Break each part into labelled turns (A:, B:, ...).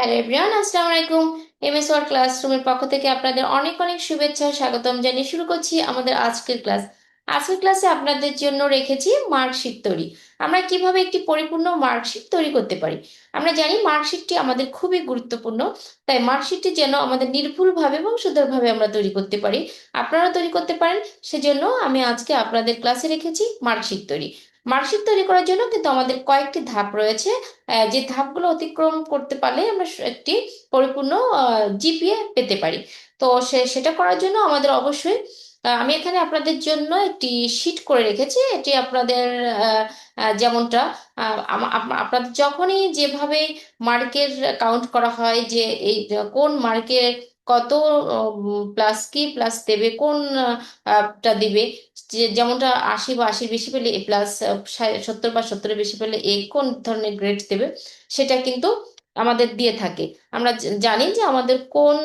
A: Hello everyone আসসালামু আলাইকুম MS word ক্লাসরুমের পক্ষ থেকে আপনাদের অনেক অনেক শুভেচ্ছা স্বাগতম জানিয়ে শুরু করছি আমাদের আজকের ক্লাস। আজকের ক্লাসে আপনাদের জন্য রেখেছি মার্কশিট তৈরি। আমরা কীভাবে একটি পরিপূর্ণ মার্কশিট তৈরি করতে পারি? আমরা জানি মার্কশিটটি আমাদের খুবই গুরুত্বপূর্ণ, তাই মার্কশিটটি যেন আমাদের নির্ভুলভাবে এবং সুন্দরভাবে আমরা তৈরি করতে পারি। আপনারা তৈরি করতে পারেন, সেজন্য আমি আজকে আপনাদের ক্লাসে রেখেছি মার্কশিট তৈরি। মার্কশিট তৈরি করার জন্য কিন্তু আমাদের কয়েকটি ধাপ রয়েছে। যে ধাপগুলো অতিক্রম করতে পারলে আমরা একটি পরিপূর্ণ জিপিএ পেতে পারি। তো সে, সেটা করার জন্য আমাদের অবশ্যই আমি এখানে আপনাদের জন্য একটি শিট করে রেখেছি। এটি আপনাদের যেমনটা আপ- আপনাদের যখনই যেভাবে মার্কের কাউন্ট করা হয় যে এই, কোন মার্কে কত প্লাস কি প্লাস দেবে? কোন আহ, দিবে? যেমনটা আশি বা আশির বেশি পেলে এ প্লাস সত্তর বা সত্তরের বেশি পেলে এ কোন ধরনের গ্রেড দেবে? সেটা কিন্তু আমাদের দিয়ে থাকে। আমরা জানি যে আমাদের কোন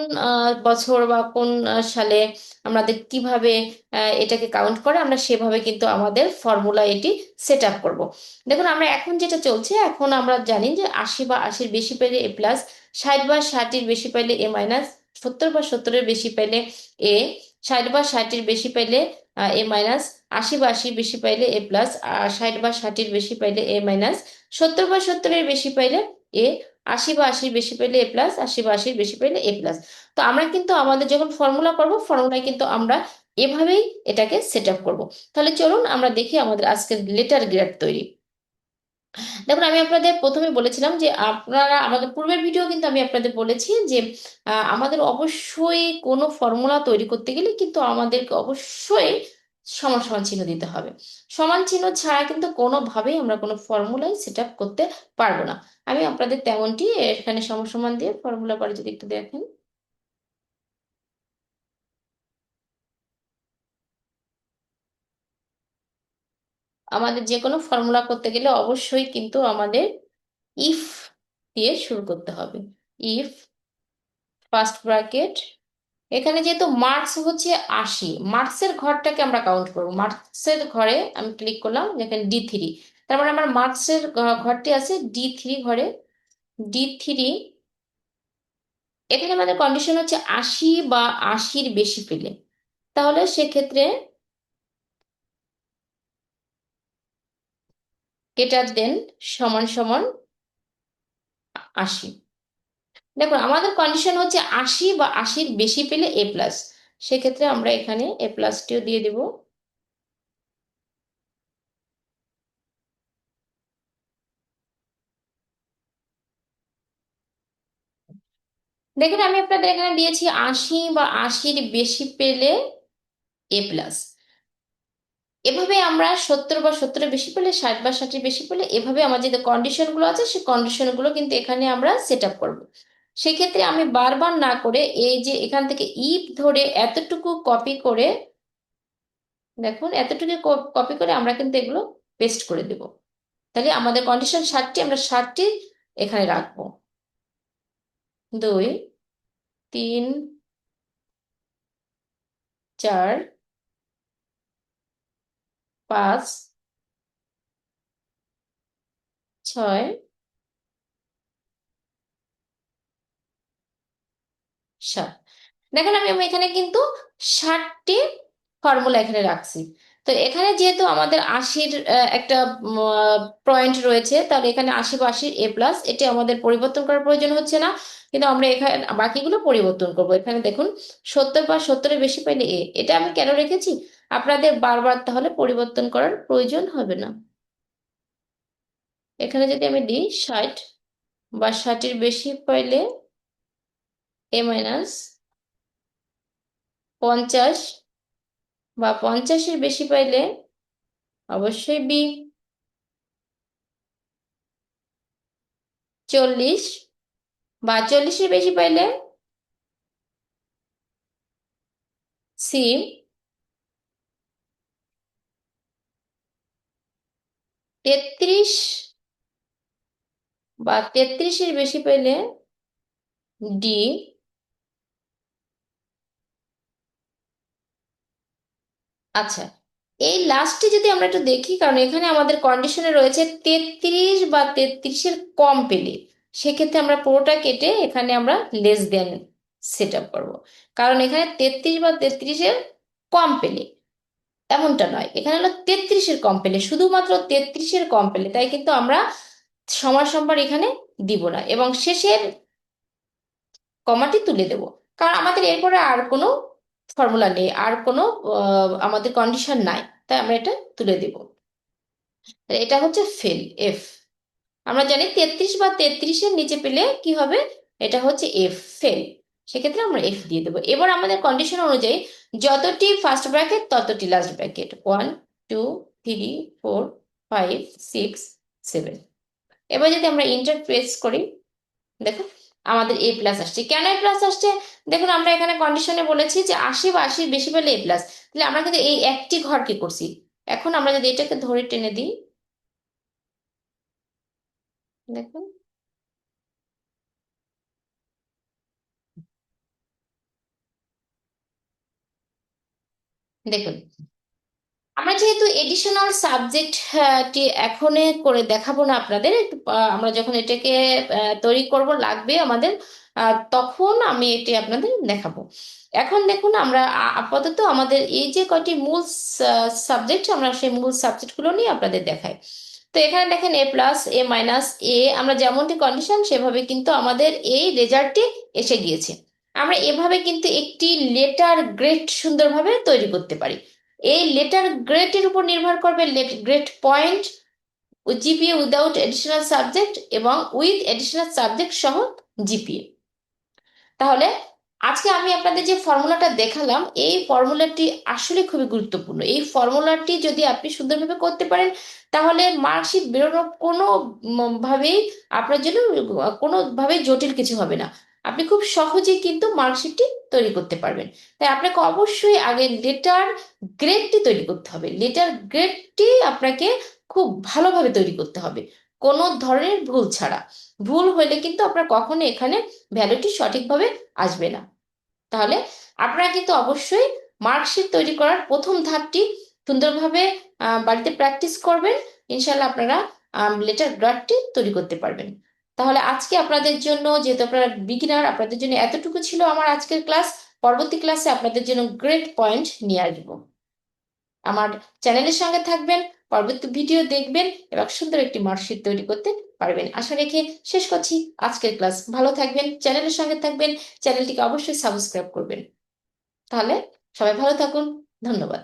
A: বছর বা কোন সালে আমাদের কীভাবে এটাকে কাউন্ট করে আমরা সেভাবে কিন্তু আমাদের ফর্মুলা এটি সেট আপ করব। দেখুন আমরা এখন যেটা চলছে এখন আমরা জানি যে আশি বা আশির বেশি পেলে এ প্লাস ষাট বা ষাটের বেশি পেলে এ মাইনাস সত্তর বা সত্তরের বেশি পাইলে এ ষাট বা ষাটের বেশি পাইলে এ মাইনাস আশি বা আশির বেশি পাইলে এ প্লাস ষাট বা ষাটের বেশি পাইলে এ মাইনাস সত্তর বা সত্তরের বেশি পাইলে এ আশি বা আশির বেশি পাইলে এ প্লাস আশি বা আশির বেশি পাইলে এ প্লাস তো আমরা কিন্তু আমাদের যখন ফর্মুলা করব ফর্মুলায় কিন্তু আমরা এভাবেই এটাকে সেট আপ করব। তাহলে চলুন আমরা দেখি আমাদের আজকের লেটার গ্রেড তৈরি। দেখুন, আমি আপনাদের প্রথমে বলেছিলাম যে আপনারা, আমাদের পূর্বের ভিডিও কিন্তু আমি আপনাদের বলেছি যে আমাদের অবশ্যই কোনো ফর্মুলা তৈরি করতে গেলে কিন্তু আমাদেরকে অবশ্যই সমান সমান চিহ্ন দিতে হবে। সমান চিহ্ন ছাড়া কিন্তু কোনোভাবেই আমরা কোনো ফর্মুলাই সেট আপ করতে পারব না। আমি আপনাদের তেমনটি এখানে সমান সমান দিয়ে ফর্মুলা পরে যদি একটু দেখেন। আমাদের যে কোনো ফর্মুলা করতে গেলে অবশ্যই কিন্তু আমাদের ইফ দিয়ে শুরু করতে হবে। ইফ ফার্স্ট ব্র্যাকেট এখানে যেহেতু মার্কস হচ্ছে আশি মার্কসের ঘরটাকে আমরা কাউন্ট করব। মার্কসের ঘরে আমি ক্লিক করলাম, যেখানে ডি থ্রি তার মানে আমার মার্কসের ঘরটি আছে ডি থ্রি ঘরে। ডি থ্রি এখানে আমাদের কন্ডিশন হচ্ছে আশি বা আশির বেশি পেলে। তাহলে সেক্ষেত্রে গেটার দেন সমান সমান আশি। দেখুন, আমাদের কন্ডিশন হচ্ছে আশি বা আশির বেশি পেলে এ প্লাস সেক্ষেত্রে আমরা এখানে এ প্লাসটিও দিয়ে দিব। দেখুন, আমি আপনাদের এখানে দিয়েছি আশি বা আশির বেশি পেলে এ প্লাস এভাবে আমরা সত্তর বা সত্তরের বেশি পেলে, ষাট বা ষাটের বেশি পেলে, এভাবে আমার যে কন্ডিশনগুলো আছে সেই কন্ডিশনগুলো কিন্তু এখানে আমরা সেট আপ করব। সেক্ষেত্রে আমি বারবার না করে এই যে এখান থেকে ইফ ধরে এতটুকু কপি করে, দেখুন, এতটুকু কপি করে আমরা কিন্তু এগুলো পেস্ট করে দেব। তাহলে আমাদের কন্ডিশন ষাটটি, আমরা ষাটটি এখানে রাখব। দুই, তিন, চার পাঁচ, ছয়, সাত। দেখেন আমি আমি এখানে কিন্তু ষাটটি ফর্মুলা এখানে রাখছি। তো এখানে যেহেতু আমাদের আশির একটা পয়েন্ট রয়েছে, তাহলে এখানে আশি বা আশির এ প্লাস এটি আমাদের পরিবর্তন করার প্রয়োজন হচ্ছে না। কিন্তু আমরা এখানে, বাকিগুলো পরিবর্তন করব। এখানে দেখুন, সত্তর বা সত্তরের বেশি পাইলে এ এটা আমি কেন রেখেছি? আপনাদের বারবার তাহলে পরিবর্তন করার প্রয়োজন হবে না। এখানে যদি আমি দিই ষাট বা ষাটের বেশি পাইলে এ মাইনাস পঞ্চাশ বা পঞ্চাশের বেশি পাইলে অবশ্যই বি। চল্লিশ বা চল্লিশের বেশি পাইলে সি। তেত্রিশ বা তেত্রিশের বেশি পেলে ডি আচ্ছা এই লাস্টে যদি আমরা একটু দেখি, কারণ এখানে আমাদের কন্ডিশনে রয়েছে তেত্রিশ বা তেত্রিশের কম পেলে, সেক্ষেত্রে আমরা পুরোটা কেটে এখানে আমরা লেস দেন সেট আপ করব। কারণ এখানে তেত্রিশ বা তেত্রিশের কম পেলে। এমনটা নয়। এখানে হলো তেত্রিশের কম পেলে শুধুমাত্র তেত্রিশের কম পেলে তাই কিন্তু আমরা সমান সম্বার এখানে দিব না। এবং শেষের কমাটি তুলে দেব। কারণ আমাদের এরপরে আর কোনো ফর্মুলা নেই। আর কোনো আমাদের কন্ডিশন নাই। তাই আমরা এটা তুলে দেব। এটা হচ্ছে ফেল এফ আমরা জানি তেত্রিশ বা তেত্রিশের নিচে পেলে কি হবে? এটা হচ্ছে এফ ফেল সেক্ষেত্রে আমরা এফ দিয়ে দেবো। এবার আমাদের কন্ডিশন অনুযায়ী যতটি first bracket ততটি last bracket one two three four five six seven এবার যদি আমরা ইন্টার প্রেস করি, দেখো আমাদের এ প্লাস আসছে। কেন এ প্লাস আসছে? দেখুন, আমরা এখানে কন্ডিশনে বলেছি যে আশি বা আশির বেশি পেলে এ প্লাস তাহলে আমরা কিন্তু এই একটি ঘরকে করছি। এখন আমরা যদি এটাকে ধরে টেনে দিই, দেখুন। দেখুন, আমরা যেহেতু এডিশনাল সাবজেক্টটি এখনে করে দেখাবো না আপনাদের, একটু আমরা যখন এটাকে তৈরি করব, লাগবে আমাদের তখন আমি এটি আপনাদের দেখাবো। এখন দেখুন, আমরা আপাতত আমাদের এই যে কয়টি মূল সাবজেক্ট আমরা সেই মূল সাবজেক্টগুলো নিয়ে আপনাদের দেখাই। তো এখানে দেখেন এ প্লাস এ মাইনাস এ আমরা যেমনটি কন্ডিশন সেভাবে কিন্তু আমাদের এই রেজাল্টটি এসে গিয়েছে। আমরা এভাবে কিন্তু একটি লেটার গ্রেড সুন্দরভাবে তৈরি করতে পারি। এই লেটার গ্রেডের উপর নির্ভর করবে grade point GPA without additional subject এবং উইথ এডিশনাল সাবজেক্ট সহ জিপিএ তাহলে আজকে আমি আপনাদের যে ফর্মুলাটা দেখালাম, এই ফর্মুলাটি আসলে খুবই গুরুত্বপূর্ণ। এই ফর্মুলাটি যদি আপনি সুন্দরভাবে করতে পারেন, তাহলে মার্কশিট বেরোনো কোনো ভাবেই আপনার জন্য কোনোভাবেই জটিল কিছু হবে না। আপনি খুব সহজেই কিন্তু মার্কশিটটি তৈরি করতে পারবেন। তাই আপনাকে অবশ্যই আগে লেটার গ্রেডটি তৈরি করতে হবে। লেটার গ্রেডটি আপনাকে খুব ভালোভাবে তৈরি করতে হবে। কোনো ধরনের ভুল ছাড়া। ভুল হলে কিন্তু আপনার কখনো এখানে ভ্যালুটি সঠিকভাবে আসবে না। তাহলে আপনারা কিন্তু অবশ্যই মার্কশিট তৈরি করার প্রথম ধাপটি সুন্দরভাবে বাড়িতে প্র্যাকটিস করবেন। ইনশাল্লাহ আপনারা লেটার গ্রাডটি তৈরি করতে পারবেন। তাহলে আজকে আপনাদের জন্য যেহেতু আপনারা বিগিনার আপনাদের জন্য এতটুকু ছিল আমার আজকের ক্লাস পরবর্তী ক্লাসে আপনাদের জন্য গ্রেট পয়েন্ট নিয়ে আসব। আমার চ্যানেলের সঙ্গে থাকবেন, পরবর্তী ভিডিও দেখবেন এবং সুন্দর একটি মার্কশিট তৈরি করতে পারবেন। আশা রেখে শেষ করছি। আজকের ক্লাস ভালো থাকবেন চ্যানেলের সঙ্গে থাকবেন চ্যানেলটিকে অবশ্যই সাবস্ক্রাইব করবেন। তাহলে সবাই ভালো থাকুন, ধন্যবাদ।